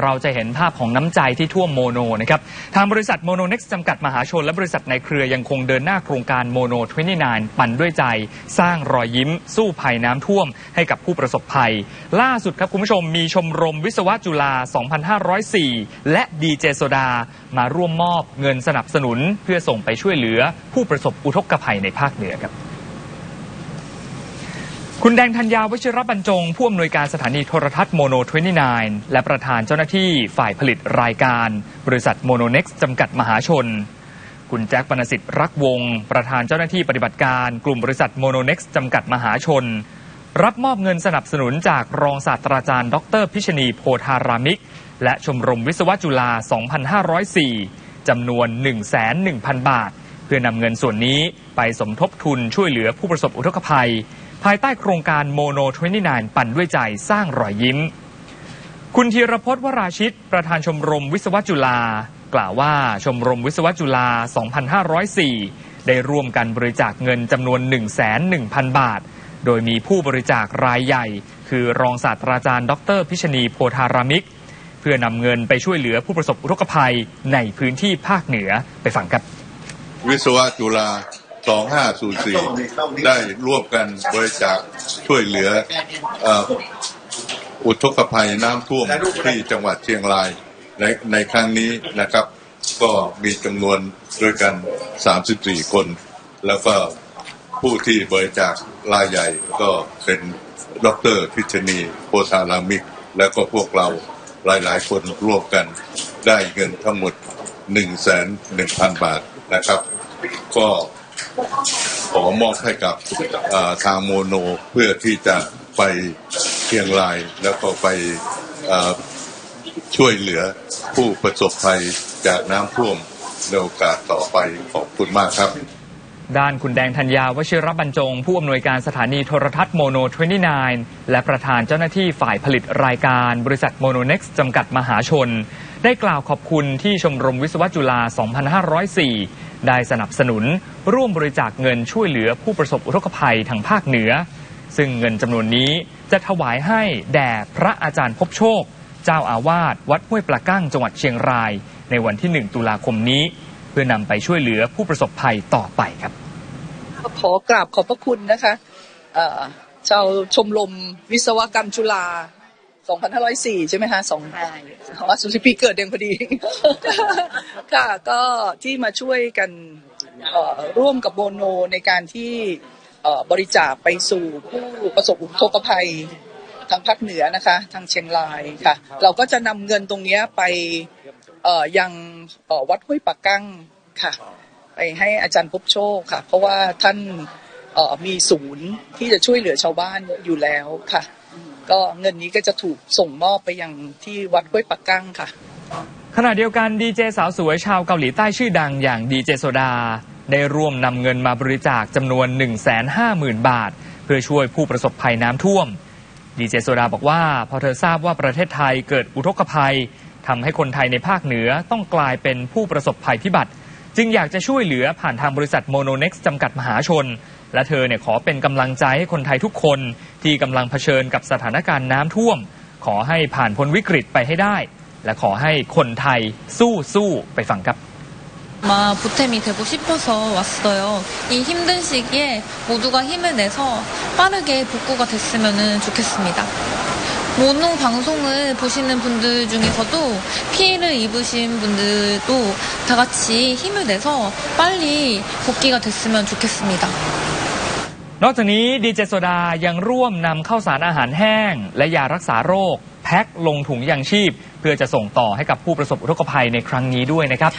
เราจะเห็นภาพของน้ำใจที่ท่วมโมโนนะครับ ทางบริษัทโมโนเน็กซ์จำกัดมหาชน และบริษัทในเครือยังคงเดินหน้าโครงการโมโน29 ปั่นด้วยใจ สร้างรอยยิ้ม สู้ภัยน้ำท่วมให้กับผู้ประสบภัย ล่าสุดครับคุณผู้ชมมีชมรมวิศวะจุฬา 2504 และดีเจโซดา มาร่วมมอบเงินสนับสนุน เพื่อส่งไปช่วยเหลือผู้ประสบอุทกภัยในภาคเหนือครับ คุณแดงธัญญาวชิรบรรจง ผู้อำนวยการสถานีโทรทัศน์โมโน 29 และประธานเจ้าหน้าที่ฝ่ายผลิตรายการ บริษัทโมโนเน็กซ์จำกัดมหาชน คุณแจ็คปนสิทธิ์รักวงศ์ประธานเจ้าหน้าที่ปฏิบัติการกลุ่มบริษัทโมโนเน็กซ์จำกัดมหาชน รับมอบเงินสนับสนุนจากรองศาสตราจารย์ ดร พิชณีโพธารามิก และชมรมวิศวะจุฬา 2504 จำนวน 1,100,000 บาท เพื่อนำเงินส่วนนี้ไปสมทบทุนช่วยเหลือผู้ประสบอุทกภัย ภายใต้โครงการโมโน29 ปั่นด้วยใจสร้างรอยยิ้ม คุณธีรพจน์วราชิต ประธานชมรมวิศวะจุฬากล่าวว่าชมรมวิศวะจุฬา 2504 ได้ร่วมกันบริจาคเงินจำนวน 1,100,000 บาท โดยมีผู้บริจาครายใหญ่ คือรองศาสตราจารย์ ดร พิชณีโพธารามิก เพื่อนำเงินไปช่วยเหลือผู้ประสบอุทกภัยในพื้นที่ภาคเหนือไปฟังครับ วิศวะจุฬา 2504ได้ร่วมกันบริจาคช่วยเหลือเอ่ออุทกภัยน้ำท่วมที่จังหวัดเชียงรายในในครั้งนี้นะครับ ก็มีจำนวนด้วยกัน 34 คน แล้วก็ผู้ที่บริจาครายใหญ่ก็เป็นดรพิชนีโพธารามิก แล้วก็พวกเราหลาย ๆ คนร่วมกันได้เงินทั้งหมด 1 1 0 0 0 0 บาทนะครับ ก็ ขอมอบให้กับทางโมโนเพื่อที่จะไปเชียงรายแล้วก็ไปช่วยเหลือผู้ประสบภัยจากน้ำท่วมในโอกาสต่อไปขอบคุณมากครับ ด้านคุณแดงธัญญาวชิรบรรจง ผู้อำนวยการสถานีโทรทัศน์โมโน29 และประธานเจ้าหน้าที่ฝ่ายผลิตรายการบริษัทโมโนเน็กซ์จำกัดมหาชน ได้กล่าวขอบคุณที่ชมรมวิศวะจุฬา 2504 ได้สนับสนุน ร่วมบริจาคเงินช่วยเหลือผู้ประสบอุทกภัยทางภาคเหนือ ซึ่งเงินจำนวนนี้จะถวายให้แด่พระอาจารย์พบโชค เจ้าอาวาสวัดห้วยปลากั้งจังหวัดเชียงราย ในวันที่ 1 ตุลาคมนี้ เพื่อนำไปช่วยเหลือผู้ประสบภัยต่อไปครับขอกราบขอบพระคุณนะคะชาวชมรมวิศวกรรมจุฬา 2504ใช่ไหมคะสองอ๋อสุริปีเกิดเดือนพอดี ค่ะก็ที่มาช่วยกันเอ่อร่วมกับโบโนในการที่เอ่อบริจาคไปสู่ผู้ประสบอุทกภัยทางภาคเหนือนะคะ ทางเชียงรายค่ะ เราก็จะนำเงินตรงเนี้ยไปเอ่อยังเอ่อวัดห้วยปากกั้งค่ะ ไปให้อาจารย์พบโชคค่ะ เพราะว่าท่านเอ่อมีศูนย์ที่จะช่วยเหลือชาวบ้านอยู่แล้วค่ะ ก็เงินนี้ก็จะถูกส่งมอบไปยังที่วัดห้วยปักกั้งค่ะ ขณะเดียวกันดีเจสาวสวยชาวเกาหลีใต้ชื่อดังอย่างดีเจโซดา ได้ร่วมนำเงินมาบริจาคจำนวน 150,000 บาท เพื่อช่วยผู้ประสบภัยน้ำท่วมดีเจโซดาบอกว่า พอเธอทราบว่าประเทศไทยเกิดอุทกภัยทำให้คนไทยในภาคเหนือต้องกลายเป็นผู้ประสบภัยพิบัติ จึงอยากจะช่วยเหลือผ่านทางบริษัทโมโนเน็กซ์จำกัดมหาชน และเธอเนี่ยขอเป็นกำลังใจให้คนไทยทุกคนที่กำลังเผชิญกับสถานการณ์น้ำท่วม ขอให้ผ่านพ้นวิกฤตไปให้ได้ และขอให้คนไทยสู้สู้ไปฟังครับ 아마 보탬이 되고 싶어서 왔어요. 이 힘든 시기에 모두가 힘을 내서 빠르게 복구가 됐으면 좋겠습니다. 모노 방송을 보시는 분들 중에서도 피해를 입으신 분들도 다 같이 힘을 내서 빨리 복귀가 됐으면 좋겠습니다. นอกจากนี้ดีเจโซดายังร่วมนำข้าวสารอาหารแห้ง และยารักษาโรค แพ็คลงถุงยางชีพ เพื่อจะส่งต่อให้กับผู้ประสบอุทกภัยในครั้งนี้ด้วยนะครับ